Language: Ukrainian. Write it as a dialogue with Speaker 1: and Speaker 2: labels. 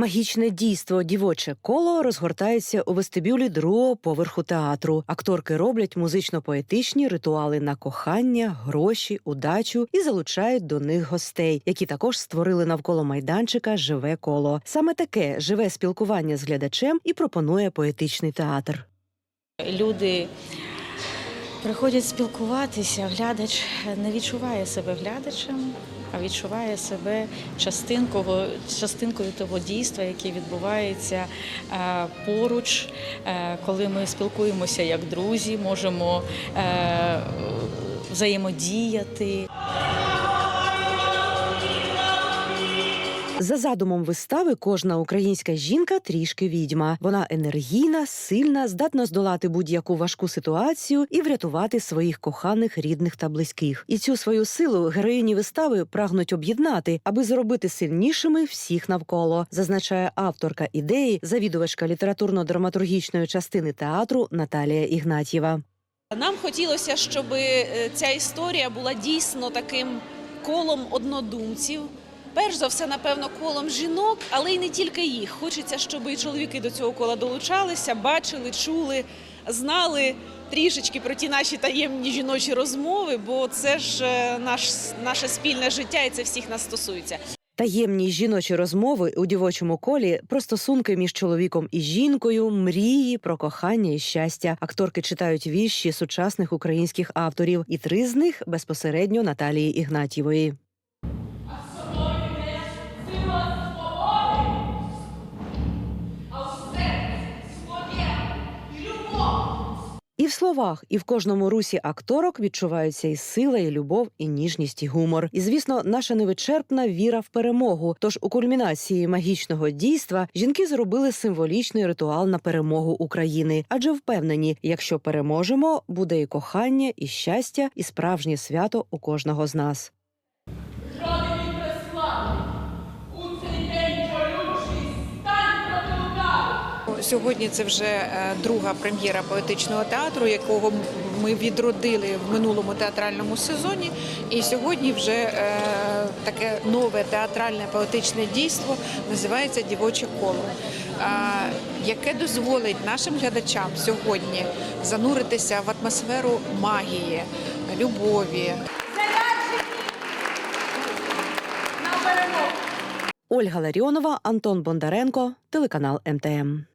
Speaker 1: Магічне дійство дівоче коло розгортається у вестибюлі другого поверху театру. Акторки роблять музично-поетичні ритуали на кохання, гроші, удачу і залучають до них гостей, які також створили навколо майданчика живе коло. Саме таке живе спілкування з глядачем і пропонує поетичний театр.
Speaker 2: Люди приходять спілкуватися, глядач не відчуває себе глядачем, а відчуває себе частинкою, частинкою того дійства, яке відбувається е, поруч, е, коли ми спілкуємося як друзі, можемо е, взаємодіяти.
Speaker 1: За задумом вистави, кожна українська жінка трішки відьма. Вона енергійна, сильна, здатна здолати будь-яку важку ситуацію і врятувати своїх коханих, рідних та близьких. І цю свою силу героїні вистави прагнуть об'єднати, аби зробити сильнішими всіх навколо, зазначає авторка ідеї, завідувачка літературно-драматургічної частини театру Наталія Ігнатьєва.
Speaker 3: Нам хотілося, щоб е, ця історія була дійсно таким колом однодумців. Перш за все, напевно, колом жінок, але й не тільки їх. Хочеться, щоб і чоловіки до цього кола долучалися, бачили, чули, знали трішечки про ті наші таємні жіночі розмови, бо це ж е, наш, наше спільне життя, і це всіх нас стосується.
Speaker 1: Таємні жіночі розмови у дівочому колі про стосунки між чоловіком і жінкою, мрії про кохання і щастя. Акторки читають вірші сучасних українських авторів, і три з них безпосередньо Наталії Ігнатьєвої. Словах, і в кожному русі акторок відчуваються і сила, і любов, і ніжність, і гумор. І звісно, наша невичерпна віра в перемогу. Тож у кульмінації магічного дійства жінки зробили символічний ритуал на перемогу України, адже впевнені, якщо переможемо, буде і кохання, і щастя, і справжнє свято у кожного з нас.
Speaker 4: Сьогодні це вже е, друга прем'єра поетичного театру, якого ми відродили в минулому театральному сезоні. І сьогодні вже е, таке нове театральне поетичне дійство називається Дівоче коло, е, яке дозволить нашим глядачам сьогодні зануритися в атмосферу магії, любові,
Speaker 1: Ольга Ларіонова, Антон Бондаренко, телеканал МТМ.